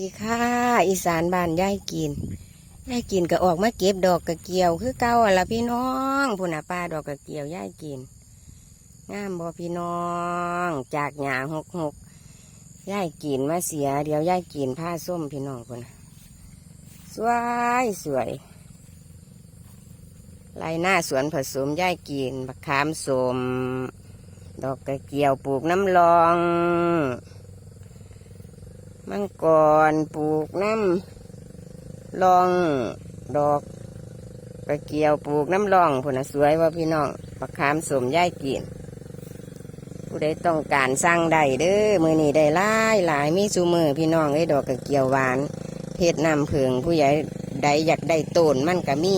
ดีค่ะ อีสานบ้านยายกินยายกินก็ออกมาเก็บดอกกระเกียว คือเก่าอะละพี่น้องพุ่นน่ะป้าดอกกระเกียวยายกินงามบ่พี่น้อง จากหยาหกหกยายกินมาเสีย เดี๋ยวยายกินผ้าส้มพี่น้องพุนสวยสวยไรหน้าสวนผสมย่ายกินบักขามสม ดอกกระเกียวปลูกน้ำรอง มังกรปลูกน้ำรองดอกกระเกียวปลูกน้ำรองผลน่ะสวยว่าพี่น้องปักขามสมย่ายกินผู้ใดต้องการสร้างได้เด้อมือนี้ได้หลายหลายมีซูมือพี่น้องไอ้ดอกกระเกียวหวานเพชรน้ำเพิงผู้ใหญ่ใดอยากได้ต้นมันก็มี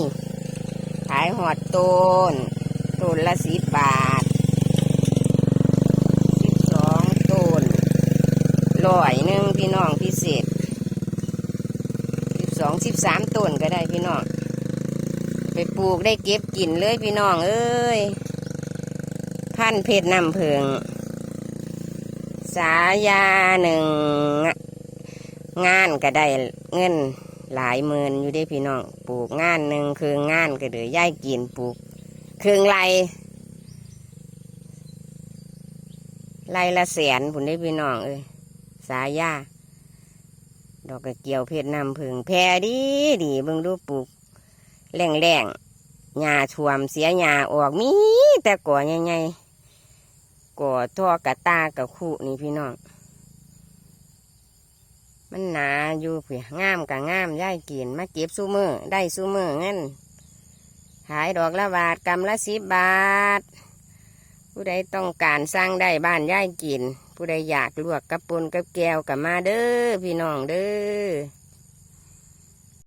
ขายหอดต้นต้นละสิบบาทสิบสองต้น ร้อยหนึ่งพี่น้องพิเศษสิบสองสิบสามต้นก็ได้พี่น้อง ไปปลูกได้เก็บกินเลยพี่น้อง เอ้ย พันเพชรน้ำเพิงสายาหนึ่งงานก็ได้เงินหลายหมื่นอยู่ได้พี่น้อง ปลูกงานหนึ่งคืองานก็เดือย่ายกินปลูกครึ่งไรไรละแสนผุนได้พี่น้องเอ้ย สายาดอกกระเกียวเพชรน้ำผึ่งแพรดีดีเบิ่งดูปลูกแรงแรงหญ้าท่วมเสียหญ้าออกมี แต่ก่อใหญ่ๆก่อท่อกระตากระคู่นี่พี่น้องมันหนาอยู่เผื่องามกับงามย่ายกินมาเก็บซูมือได้ซูมือเงินขายดอกละบาทกำละสิบบาท ผู้ใดต้องการสร้างได้บ้านย่ายกิน ผู้ใดอยากลวกกระปุนกับแก้วกับมาเด้อพี่น้องเด้อ